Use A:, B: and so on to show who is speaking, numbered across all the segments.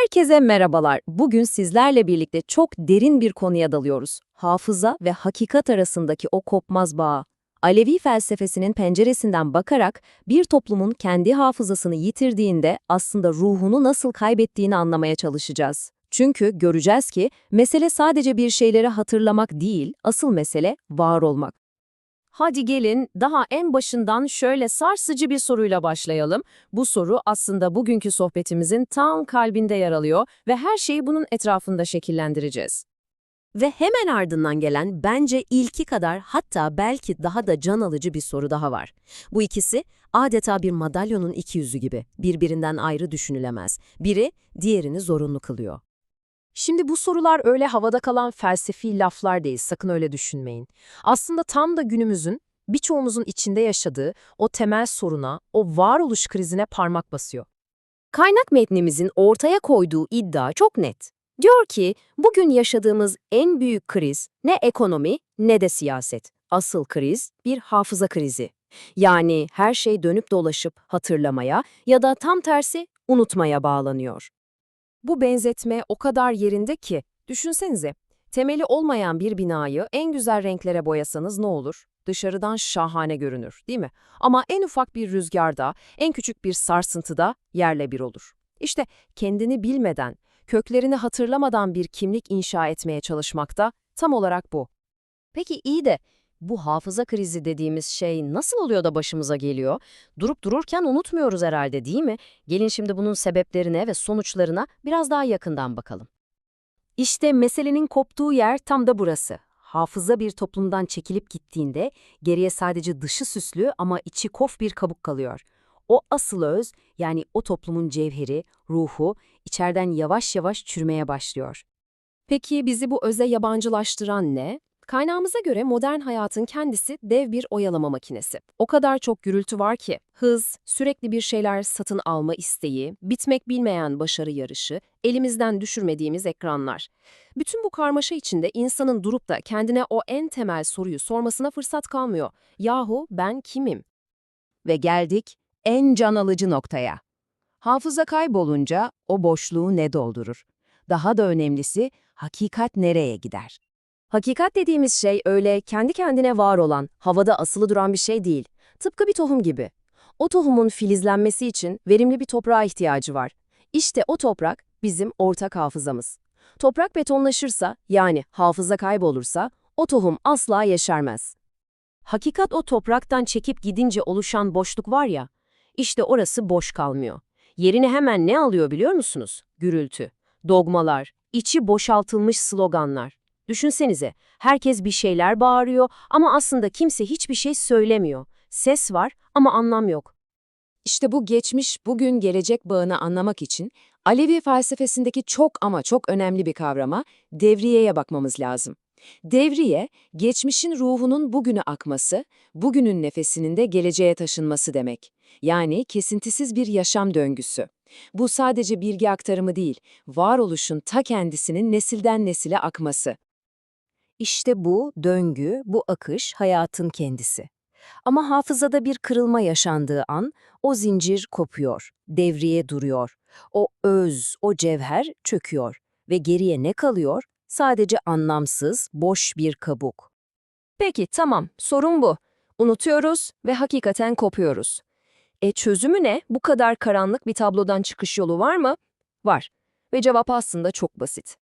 A: Herkese merhabalar. Bugün sizlerle birlikte çok derin bir konuya dalıyoruz. Hafıza ve hakikat arasındaki o kopmaz bağ. Alevi felsefesinin penceresinden bakarak bir toplumun kendi hafızasını yitirdiğinde aslında ruhunu nasıl kaybettiğini anlamaya çalışacağız. Çünkü göreceğiz ki mesele sadece bir şeyleri hatırlamak değil, asıl mesele var olmak. Hadi gelin daha en başından şöyle sarsıcı bir soruyla başlayalım. Bu soru aslında bugünkü sohbetimizin tam kalbinde yer alıyor ve her şeyi bunun etrafında şekillendireceğiz. Ve hemen ardından gelen bence ilki kadar hatta belki daha da can alıcı bir soru daha var. Bu ikisi adeta bir madalyonun iki yüzü gibi birbirinden ayrı düşünülemez. Biri diğerini zorunlu kılıyor. Şimdi bu sorular öyle havada kalan felsefi laflar değil, sakın öyle düşünmeyin. Aslında tam da günümüzün, birçoğumuzun içinde yaşadığı o temel soruna, o varoluş krizine parmak basıyor. Kaynak metnimizin ortaya koyduğu iddia çok net. Diyor ki, bugün yaşadığımız en büyük kriz ne ekonomi ne de siyaset. Asıl kriz bir hafıza krizi. Yani her şey dönüp dolaşıp hatırlamaya ya da tam tersi unutmaya bağlanıyor. Bu benzetme o kadar yerinde ki, düşünsenize, temeli olmayan bir binayı en güzel renklere boyasanız ne olur? Dışarıdan şahane görünür, değil mi? Ama en ufak bir rüzgarda, en küçük bir sarsıntıda yerle bir olur. İşte kendini bilmeden, köklerini hatırlamadan bir kimlik inşa etmeye çalışmakta tam olarak bu. Peki iyi de bu hafıza krizi dediğimiz şey nasıl oluyor da başımıza geliyor? Durup dururken unutmuyoruz herhalde değil mi? Gelin şimdi bunun sebeplerine ve sonuçlarına biraz daha yakından bakalım. İşte meselenin koptuğu yer tam da burası. Hafıza bir toplumdan çekilip gittiğinde geriye sadece dışı süslü ama içi kof bir kabuk kalıyor. O asıl öz, yani o toplumun cevheri, ruhu, içeriden yavaş yavaş çürümeye başlıyor. Peki bizi bu öze yabancılaştıran ne? Kaynağımıza göre modern hayatın kendisi dev bir oyalama makinesi. O kadar çok gürültü var ki, hız, sürekli bir şeyler satın alma isteği, bitmek bilmeyen başarı yarışı, elimizden düşürmediğimiz ekranlar. Bütün bu karmaşa içinde insanın durup da kendine o en temel soruyu sormasına fırsat kalmıyor. Yahu ben kimim? Ve geldik en can alıcı noktaya. Hafıza kaybolunca o boşluğu ne doldurur? Daha da önemlisi hakikat nereye gider? Hakikat dediğimiz şey öyle kendi kendine var olan, havada asılı duran bir şey değil. Tıpkı bir tohum gibi. O tohumun filizlenmesi için verimli bir toprağa ihtiyacı var. İşte o toprak bizim ortak hafızamız. Toprak betonlaşırsa, yani hafıza kaybolursa, o tohum asla yeşermez. Hakikat o topraktan çekip gidince oluşan boşluk var ya, işte orası boş kalmıyor. Yerini hemen ne alıyor biliyor musunuz? Gürültü, dogmalar, içi boşaltılmış sloganlar. Düşünsenize, herkes bir şeyler bağırıyor ama aslında kimse hiçbir şey söylemiyor. Ses var ama anlam yok. İşte bu geçmiş, bugün, gelecek bağını anlamak için Alevi felsefesindeki çok ama çok önemli bir kavrama devriyeye bakmamız lazım. Devriye, geçmişin ruhunun bugüne akması, bugünün nefesinin de geleceğe taşınması demek. Yani kesintisiz bir yaşam döngüsü. Bu sadece bilgi aktarımı değil, varoluşun ta kendisinin nesilden nesile akması. İşte bu döngü, bu akış hayatın kendisi. Ama hafızada bir kırılma yaşandığı an o zincir kopuyor, devriye duruyor. O öz, o cevher çöküyor ve geriye ne kalıyor? Sadece anlamsız, boş bir kabuk. Peki tamam, sorun bu. Unutuyoruz ve hakikaten kopuyoruz. E çözümü ne? Bu kadar karanlık bir tablodan çıkış yolu var mı? Var. Ve cevap aslında çok basit.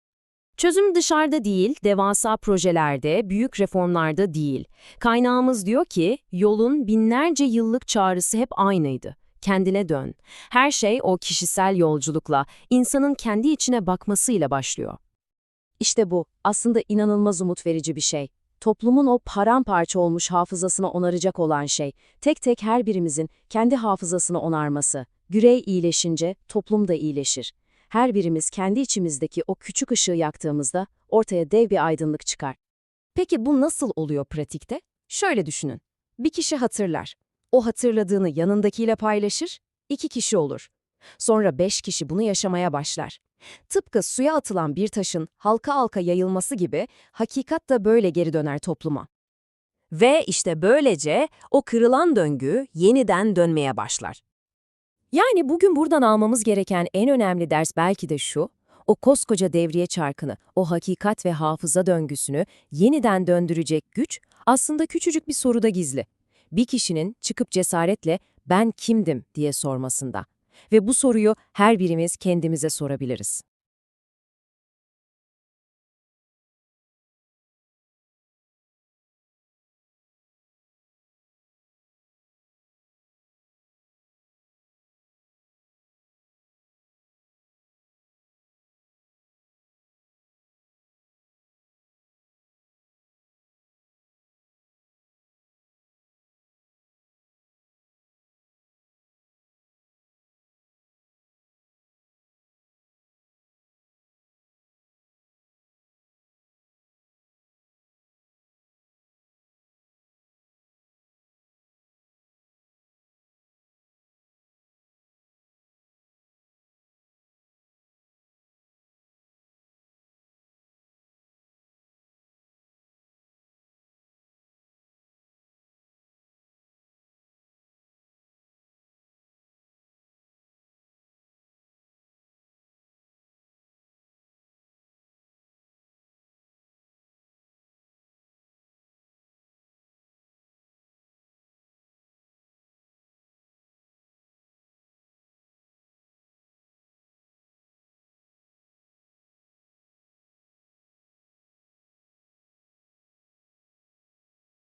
A: Çözüm dışarıda değil, devasa projelerde, büyük reformlarda değil. Kaynağımız diyor ki, yolun binlerce yıllık çağrısı hep aynıydı. Kendine dön. Her şey o kişisel yolculukla, insanın kendi içine bakmasıyla başlıyor. İşte bu, aslında inanılmaz umut verici bir şey. Toplumun o paramparça olmuş hafızasını onaracak olan şey, tek tek her birimizin kendi hafızasını onarması. Birey iyileşince toplum da iyileşir her birimiz kendi içimizdeki o küçük ışığı yaktığımızda ortaya dev bir aydınlık çıkar. Peki bu nasıl oluyor pratikte? Şöyle düşünün. Bir kişi hatırlar. O hatırladığını yanındakiyle paylaşır, iki kişi olur. Sonra beş kişi bunu yaşamaya başlar. Tıpkı suya atılan bir taşın halka halka yayılması gibi hakikat da böyle geri döner topluma. Ve işte böylece o kırılan döngü yeniden dönmeye başlar. Yani bugün buradan almamız gereken en önemli ders belki de şu, o koskoca devriye çarkını, o hakikat ve hafıza döngüsünü yeniden döndürecek güç aslında küçücük bir soruda gizli. Bir kişinin çıkıp cesaretle ben kimdim diye sormasında. Ve bu soruyu her birimiz kendimize sorabiliriz.